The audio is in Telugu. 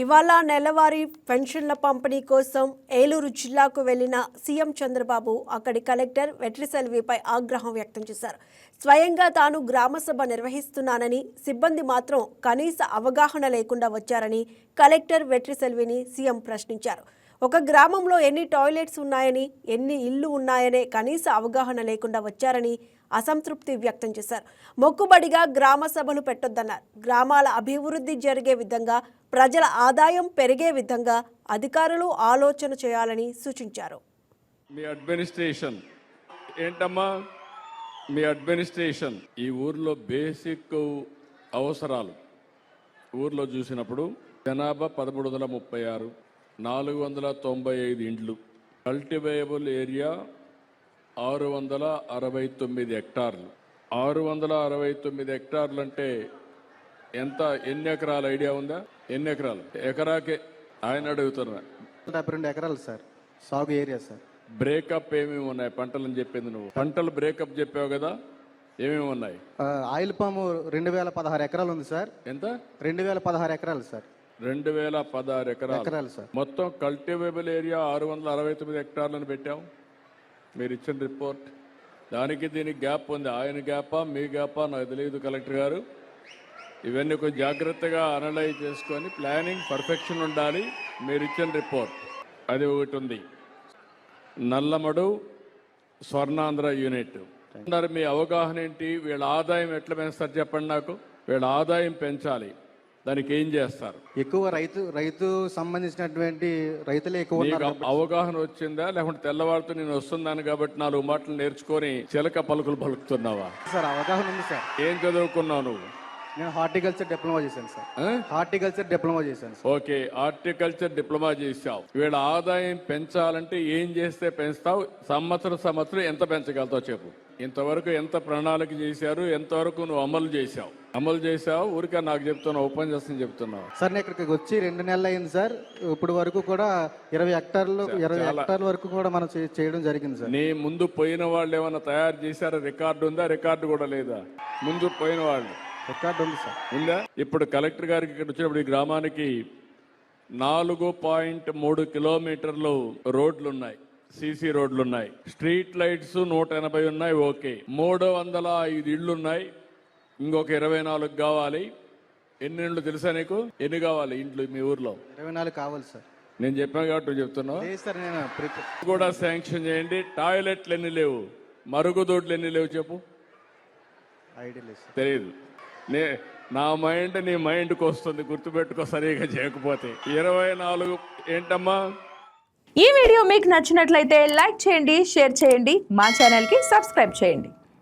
ఇవాళ నెలవారీ పెన్షన్ల పంపిణీ కోసం ఏలూరు జిల్లాకు వెళ్ళిన సీఎం చంద్రబాబు అక్కడి కలెక్టర్ వెట్రిసెల్విపై ఆగ్రహం వ్యక్తం చేశారు. స్వయంగా తాను గ్రామసభ నిర్వహిస్తున్నానని సిబ్బంది మాత్రం కనీస అవగాహన లేకుండా వచ్చారని కలెక్టర్ వెట్రిసెల్విని సీఎం ప్రశ్నించారు. ఒక గ్రామంలో ఎన్ని టాయిలెట్స్ ఉన్నాయని ఎన్ని ఇళ్ళు ఉన్నాయనే కనీస అవగాహన లేకుండా వచ్చారని అసంతృప్తి వ్యక్తం చేశారు. మొక్కుబడిగా గ్రామ సభలు పెట్టొద్దన్నారు. గ్రామాల అభివృద్ధి జరిగే విధంగా ప్రజల ఆదాయం పెరిగే విధంగా అధికారులు ఆలోచన చేయాలని సూచించారు. మీ అడ్మినిస్ట్రేషన్ ఏంటమ్మా? మీ అడ్మినిస్ట్రేషన్ ఈ ఊర్లో బేసిక్ అవసరాలు. ఊర్లో చూసినప్పుడు జనాభా పదమూడు వందల ముప్పై ఆరు నాలుగు వందల తొంభై ఐదు ఇండ్లు. కల్టివేయబుల్ ఏరియా ఆరు వందల అరవై తొమ్మిది హెక్టార్లు. ఆరు వందల అరవై తొమ్మిది హెక్టార్లు అంటే ఎంత? ఎన్ని ఎకరాల ఐడియా ఉందా? ఎన్ని ఎకరాలు? ఎకరాకే ఆయన అడుగుతున్నా. డెబ్బై రెండు ఎకరాలు సార్. సాగు ఏరియా సార్. బ్రేకప్ ఏమేమి ఉన్నాయి? పంటలని చెప్పింది నువ్వు. పంటలు బ్రేకప్ చెప్పావు కదా ఏమేమి ఉన్నాయి? ఆయిల్ పాము రెండు వేల పదహారు ఎకరాలు ఉంది సార్. ఎంత? రెండు వేల పదహారు ఎకరాలు సార్. రెండు వేల పదహారు ఎకరాలు. మొత్తం కల్టివేబుల్ ఏరియా ఆరు వందల అరవై తొమ్మిది హెక్టార్లను పెట్టాం. మీరు ఇచ్చిన రిపోర్ట్ దానికి దీనికి గ్యాప్ ఉంది. ఆయన గ్యాపా మీ గ్యాపా నాకు తెలియదు కలెక్టర్ గారు. ఇవన్నీ కొంచెం జాగ్రత్తగా అనలైజ్ చేసుకొని ప్లానింగ్ పర్ఫెక్షన్ ఉండాలి. మీరు ఇచ్చిన రిపోర్ట్ అది ఒకటి ఉంది. నల్లమడు స్వర్ణాంధ్ర యూనిట్ మీ అవగాహన ఏంటి? వీళ్ళ ఆదాయం ఎట్లా పెంచుతారు చెప్పండి నాకు. వీళ్ళ ఆదాయం పెంచాలి. దానికి ఏం చేస్తారు? ఎక్కువ రైతు రైతు సంబంధించినటువంటి రైతులే ఎక్కువ నీకు అవగాహన వచ్చిందా? లేకుంటే తెల్లవారితో నేను వస్తున్నాను కాబట్టి నాలుగు మాటలు నేర్చుకొని చిలక పలుకులు పలుకుతున్నావా? సార్ అవగాహన ఉంది సార్. ఏం చదువుకున్నావు నువ్వు? నేను హార్టికల్చర్ డిప్లొమా చేశాను సార్. ఆ? హార్టికల్చర్ డిప్లొమా చేశాను సార్. ఓకే హార్టికల్చర్ డిప్లొమా చేసావు వీళ్ళ ఆదాయం పెంచాలంటే ఏం చేస్తే పెంచుతావు? సంవత్సరం సంవత్సరం ఎంత పెంచగలుగుతావు చెప్పు. ఇంతవరకు ఎంత ప్రణాళిక చేశారు? ఎంతవరకు నువ్వు అమలు చేశావు? అమలు చేసావు ఊరికే నాకు చెప్తున్నావు ఓపెన్ చేస్తాను చెప్తున్నావు. సార్ నేను ఇక్కడికి వచ్చి రెండు నెలలు అయింది సార్. ఇప్పుడు వరకు కూడా ఇరవై హెక్టార్లు ఇరవై హెక్టార్ల వరకు కూడా మనం చేయడం జరిగింది సార్. నీ ముందు పోయిన వాళ్ళు ఏమైనా తయారు చేశారా? రికార్డు ఉందా? రికార్డు కూడా లేదా? ముందు పోయిన వాళ్ళు. రికార్డు ఉంది సార్. ఉందా? ఇప్పుడు కలెక్టర్ గారికి ఇక్కడ వచ్చినప్పుడు ఈ గ్రామానికి నాలుగు పాయింట్ మూడు కిలోమీటర్లు రోడ్లు ఉన్నాయి. సీసీ రోడ్లు ఉన్నాయి. స్ట్రీట్ లైట్స్ నూట ఎనభై ఉన్నాయి ఓకే. మూడు వందల ఐదు ఇళ్ళు ఉన్నాయి. ఇంకొక ఇరవై నాలుగు కావాలి. ఎన్ని ఇళ్ళు తెలుసా నీకు? ఎన్ని కావాలి ఇంట్లో మీ ఊర్లో? ఇరవై నాలుగు కావాలి సార్. నేను చెప్పాను కాబట్టి చెప్తున్నావు. సార్ నేను కూడా శాంక్షన్ చేయండి. టాయిలెట్లు ఎన్ని లేవు? మరుగుదొడ్లు ఎన్ని లేవు చెప్పు. ఐడియా లేదు సార్. తెలియదు నే నా మైండ్ నీ మైండ్కి వస్తుంది. గుర్తుపెట్టుకో సరిగా చేయకపోతే. ఇరవై నాలుగు ఏంటమ్మా? ఈ వీడియో మీకు నచ్చినట్లయితే లైక్ చేయండి షేర్ చేయండి. మా ఛానల్కి సబ్స్క్రైబ్ చేయండి.